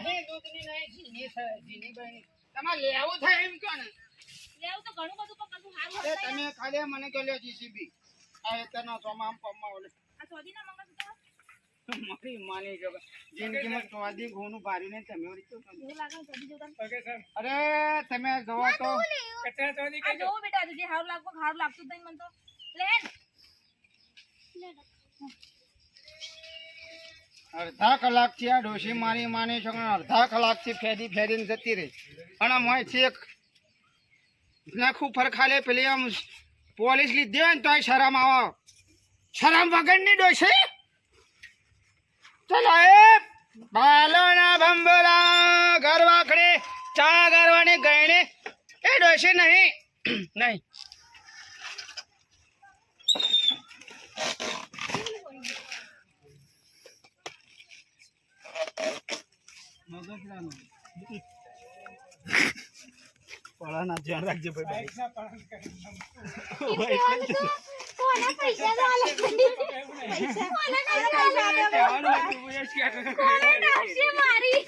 નહીં દૂધની નહીં ચીની છે ચીની બની. તમારે લેવું થાય એમ કહો ને. લેવું તો ઘણું બધું પણ કશું સારું અરે તમે ખાલી મને કહો લ્યો જીસીબી આ એતરના સોમાં પમ્મા ઓલે. આ ચોદીના મંગળસૂત્ર મારી માની જો જિંદગીમાં ચોદી ઘઉંનું ભારી તમે ને જોતા અરે તમે જોવો તો. બેટા જે સારું લાગતું હારું લાગતું જ નહીં મને તો. લે. અડધા કલાકથી આ ડોશી મારી માની છો અડધા કલાકથી ફેરી ફેરીને જતી રહી. અને મોય છેક નાખું ફરખાલે પેલી આમ પોલીસ લીધી હોય ને તોય શરમ આવો. શરમ વગરની ડોશી? ચલો એ બાલોના ભંબોરા ઘર વાખડે ચા ગરવાની ગયણી. એ ડોશી નહીં. પળાના ધ્યાન રાખજો ભાઈ. કોના પૈસા પૈસા મારી?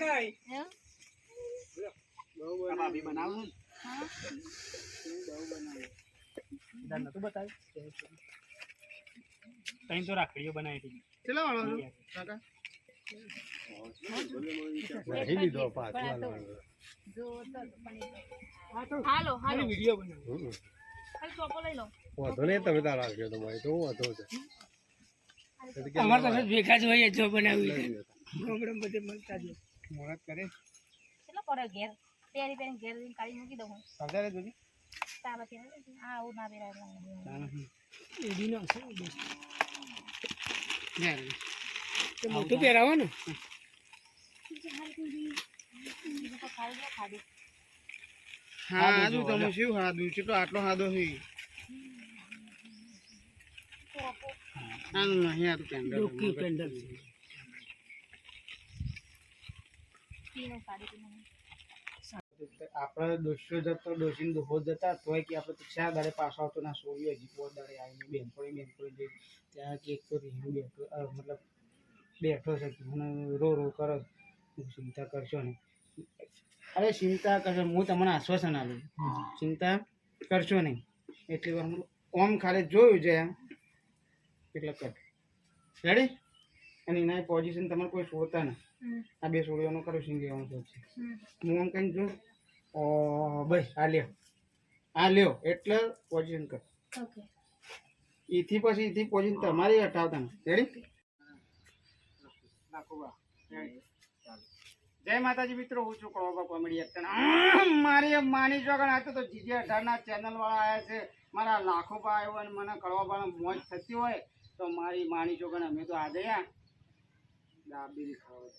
જાય બહુ બનાવું? તઈ તો રાખડીઓ બનાવી હતી. ચલો વાળો કાકા. હાલો હાલો. વીડિયો બનાવી. ખાલી ચોપો લઈ લો. તમે તાર રાખ્યો તમારે. તો હું વાંધો છે. અમારે તો ભેગા જ હોય જો બનાવ્યું ગામડામાં બધે મળતા જ મુહૂર્ત કરે. કેટલો પડે ઘેર? પહેરી પહેરી ઘેર કાઢી મૂકી દઉં હું. વધારે જોજી તારા પહેરે આ આવું ના પહેરાય એડી નો છે. મોટું પહેરાવો ને ખાઈ હાદું તમે શું હાદું તો આટલો હાદો છે? આનું નહીં ડોકી પેન્ડલ આપણે દોષ્યો જતો દોષીને દોહો જતા, તોય કે આપણે ચાર દાડે પાછો આવતો? ના સોળીઓ હજી પોત દાડે આવીને બેનપણી બેનપણી જઈ ત્યાં કે એક તો રીંગ બેઠો મતલબ બેઠો છે મને રો રો કરો. હું ચિંતા કરશો નહીં. અરે ચિંતા કરશો હું તમને આશ્વાસન આપું. ચિંતા કરશો નહીં. એટલે ઓમ ખાલી જોયું છે એમ. એટલે કર. રેડી અને એના પોઝિશન તમારે કોઈ શોધતા ને હમ આ બે સોળીઓનો કરું સિંગ લેવાનું છે. હું આમ કઈ જો ઓ બસ આ લ્યો. આ લ્યો એટલે પોઝિશન કર. ઓકે એથી પછી એથી પોઝિશન તમારી હટાવતા રેડી જય માતાજી મિત્રો હું છું કળવા કોમેડી એક્ટર મારી માની જો આ તો જીજે અઢારના ચેનલ વાળા આવ્યા છે. મારા લાખો ભાઈ આવ્યો અને મને કળવા મોજ થતી હોય તો મારી માની જોગણ અમે તો આજે આ દાબેલી ખાવા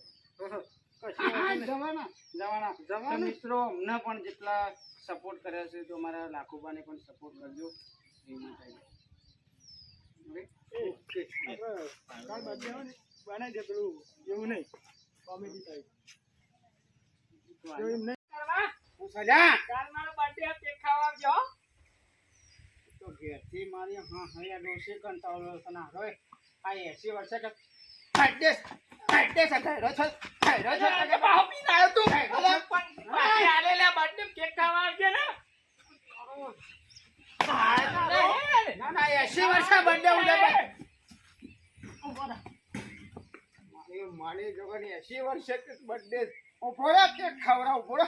જવાના. જવાના. જવાના. મિત્રો અમને પણ જેટલા સપોર્ટ કર્યા છે તો મારા લાખોબાને પણ સપોર્ટ કરજો. ઓકે બનાવી દે પેલું એવું નહીં. કોમેડી ટાઈપ તો ઘેરથી મારી હા હૈયા ડોસી કંટાળો તને હવે આ એસી વર્ષે કે ફાટે છે થયરો છે થયરો છે કે બાહુ પી ના તું પણ આલેલા બર્થડે કેક ખાવા આવજે ને ના ના એસી વર્ષે બર્થડે ઉજવે મારી માની જોગની એસી વર્ષે બર્થડે ઊભો કેક ખવડાવ ઊભો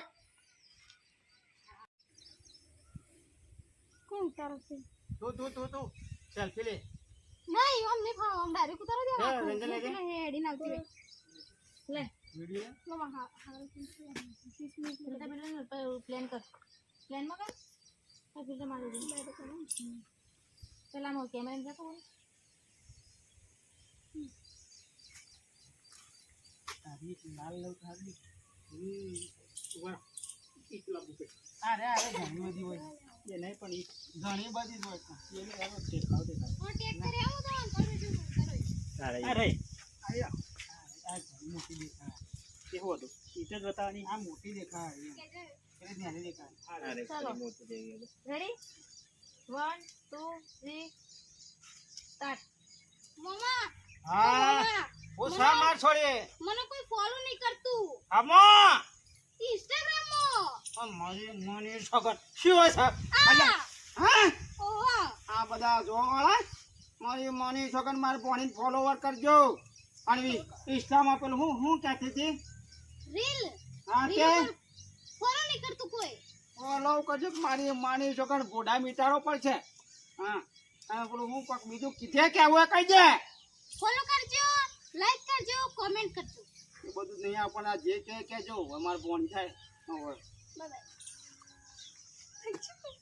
કોણ ઉતારો છે તું તું તું તું સેલ્ફી લે નહીં આમ નહીં ખાવા આમ ડાયરેક્ટ ઉતારો દે હે, રંજન લે દે. હેડી નાખતી રે લે વિડિયો લો હા હા પ્લાન કર પ્લાનમાં કર તો ફિલ્ટર મારી દે પેલા નો કેમેરા જતો હોય તારી લાલ લવ તારી હમ રહો. એકલા બુકે અરે અરે ઘણી બધી હોય એ નહીં પણ ઈ ઘણી બધી જ હોય પણ એની દેખાવ દેખાવ હું ટેક કરી આવું તો આમ કરી દઉં અરે આયા આ ઘણી મોટી દેખાય. કેવું હતું? ઈ તો બતાવવાની આ મોટી દેખાય. એટલે નાની દેખાય. ચાલો. Ready one two three start મમ્મા હા. હું શા માર છોડે મને કોઈ ફોલો નહીં કરતું. આમાં ઇન્સ્ટાગ્રામમાં આ મારી મને હોય છે? આ! હા? આ બધા જોવા મારી મની સગર મારે પોણી ફોલોવર કરજો. અને ઇન્સ્ટામાં પેલું હું હું કહેતી હતી રીલ હા કે ફોલો નહીં કરતું કોઈ? ફોલો કરજો મારી માની સગર ભોડા મીટાડો પડશે હા. અને પેલું હું કોક બીજું કીધે કેવું કહી દે. ફોલો કરજો લાઈક કરજો કોમેન્ટ કરજો. એ બધું નહીં આપણને આ જે કહે કેજો અમારે ફોન થાય. હવે બાય બાય